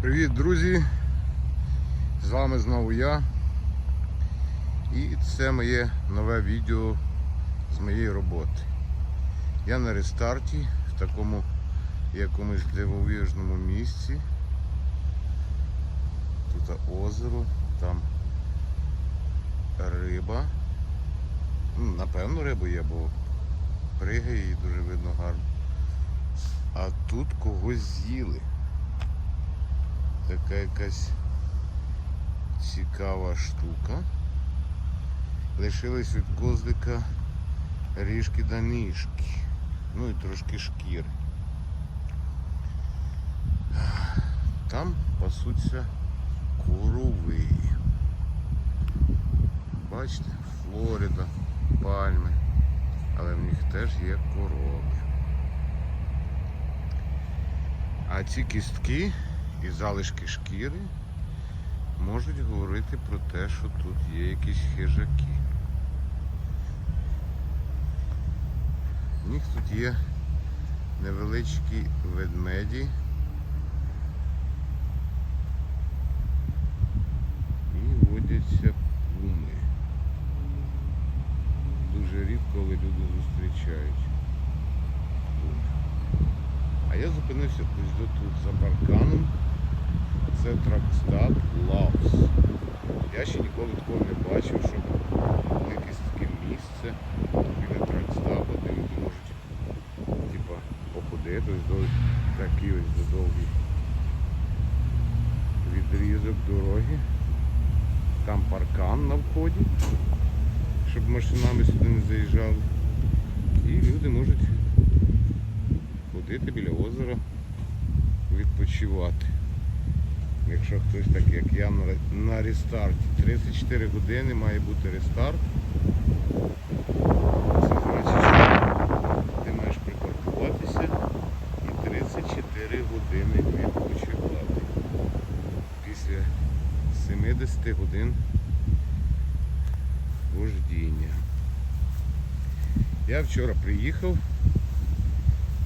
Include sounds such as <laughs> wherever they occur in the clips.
Привіт, друзі! З вами знову я. І це моє нове відео з моєї роботи. Я на рестарті в такому якомусь дивовижному місці. Тут озеро, там риба. Ну, Напевно, риба є, бо пригає і дуже видно гарно. А тут когось з'їли. Така якась цікава штука. Лишились від козлика ріжки да ніжки. Ну і трошки шкіри. Там пасуться корови. Бачите, Флорида, пальми, але в них теж є корови. А ці кістки і залишки шкіри можуть говорити про те, що тут є якісь хижаки. У них тут є невеличкі ведмеді. І водяться пуми. Дуже рідко, люди зустрічають. А я зупинився ось тут за парканом. Це Тракстат Лаус. Я ще ніколи такого не бачив, щоб якесь таке місце біля Тракстаба, де люди можуть типа, походити до такий ось до довгий відрізок дороги. Там паркан на вході, щоб машинами сюди не заїжджали. І люди можуть ходити біля озера, відпочивати. Якщо хтось так як я на рестарті. 34 години має бути рестарт. Це значить, що ти маєш припаркуватися і 34 години відпочивати. Після 70 годин вождіння. Я вчора приїхав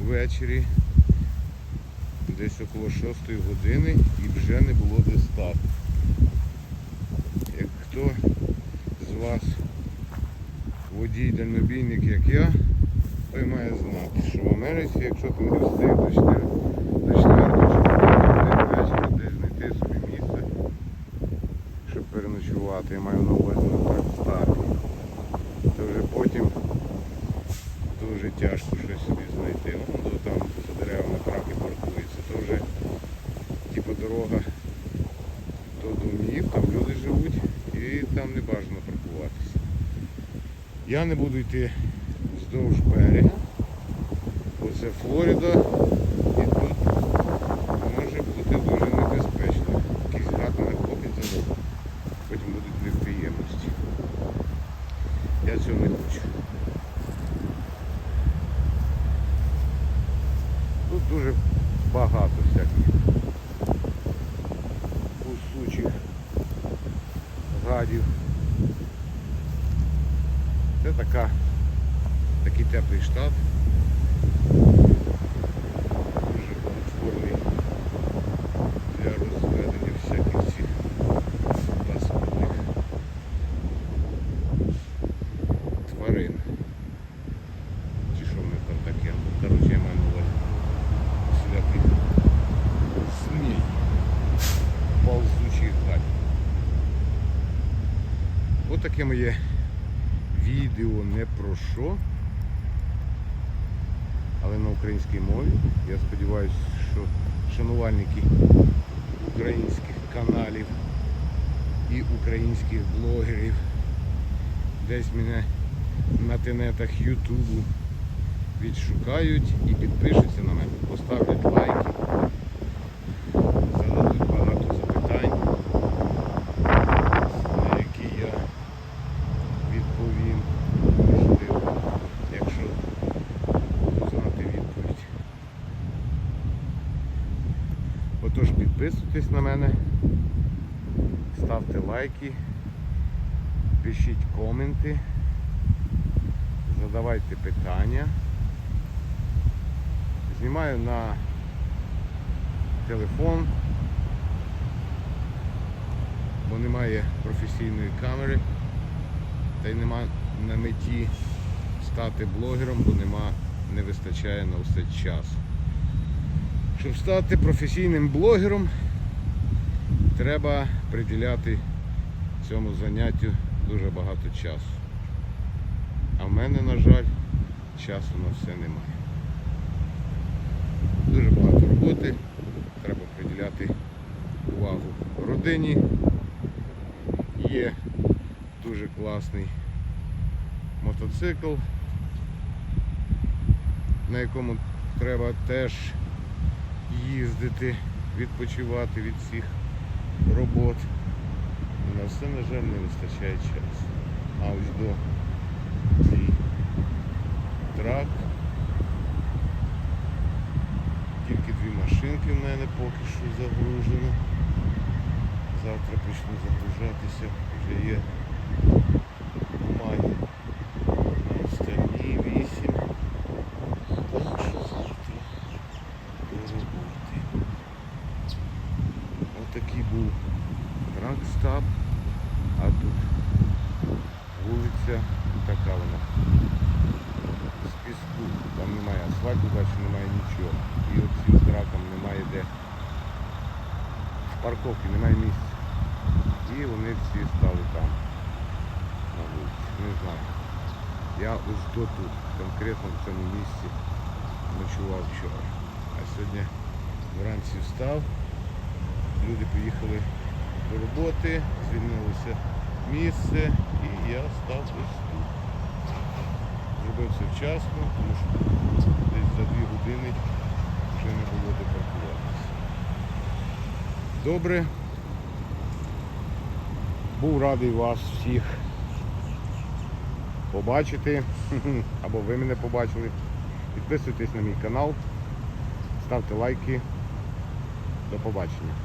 ввечері десь около 6 години і вже не було де стати. Як хто з вас водій дальнобійник, як я, той має знати, що в Америці, якщо ти не встиг до 4 до 4 вечора десь знайти собі місце, щоб переночувати, я маю на увазі на тракстарі, то вже потім дуже тяжко щось собі знайти. Ну, то там за деревами траки паркуються, то вже типу дорога до домів, там люди живуть і там не бажано паркуватися. Я не буду йти вздовж берега, це Флорида і тут може бути дуже небезпечно. Хлопець за ногу. Потім будуть неприємності. Я цього. Тут дуже багато всяких кусучих гадів. Це така, такий теплий штат. Дуже плодотворний для розведення всяких цих паскудних тварин. Чи що там таке? Ну, Коротше, я маю увазі всіляких змій, ползучих. Ось моє відео не про що, але на українській мові. Я сподіваюся, що шанувальники українських каналів і українських блогерів десь мене на тенетах Ютубу відшукають і підпишуться на мене, поставлять лайки, зададуть багато запитань, на які я відповім, можливо, якщо буду знати відповідь. Отож підписуйтесь на мене, ставте лайки, пишіть коменти, задавайте питання. Знімаю на телефон бо немає професійної камери, та й нема на меті стати блогером, бо нема, не вистачає на все часу. Щоб стати професійним блогером, треба приділяти цьому заняттю дуже багато часу. А в мене, на жаль, часу на все немає. Дуже багато роботи, треба приділяти увагу родині. Є дуже класний мотоцикл, на якому треба теж їздити, відпочивати від всіх робот. На все, на жаль, не вистачає часу. А ось до цей трак. Тільки дві машинки в мене поки що загружені. Завтра почну загружатися, вже є бумаги на останні вісім. Так що завтра до роботи. Отакий був тракстап, а тут вулиця така вона. З піску. Там немає асфальту, бачу, немає нічого. І от цим траком немає де. Парковки немає місця. І вони всі стали там. На. Не знаю. Я ось до тут, конкретно в цьому місці ночував вчора. А сьогодні вранці встав. Люди поїхали до роботи, звільнилося місце і я став ось. Зробив все вчасно, тому що десь за дві години вже не було де паркуватися. Добре. Був радий вас всіх побачити. <laughs> Або ви мене побачили. Підписуйтесь на мій канал, ставте лайки. До побачення.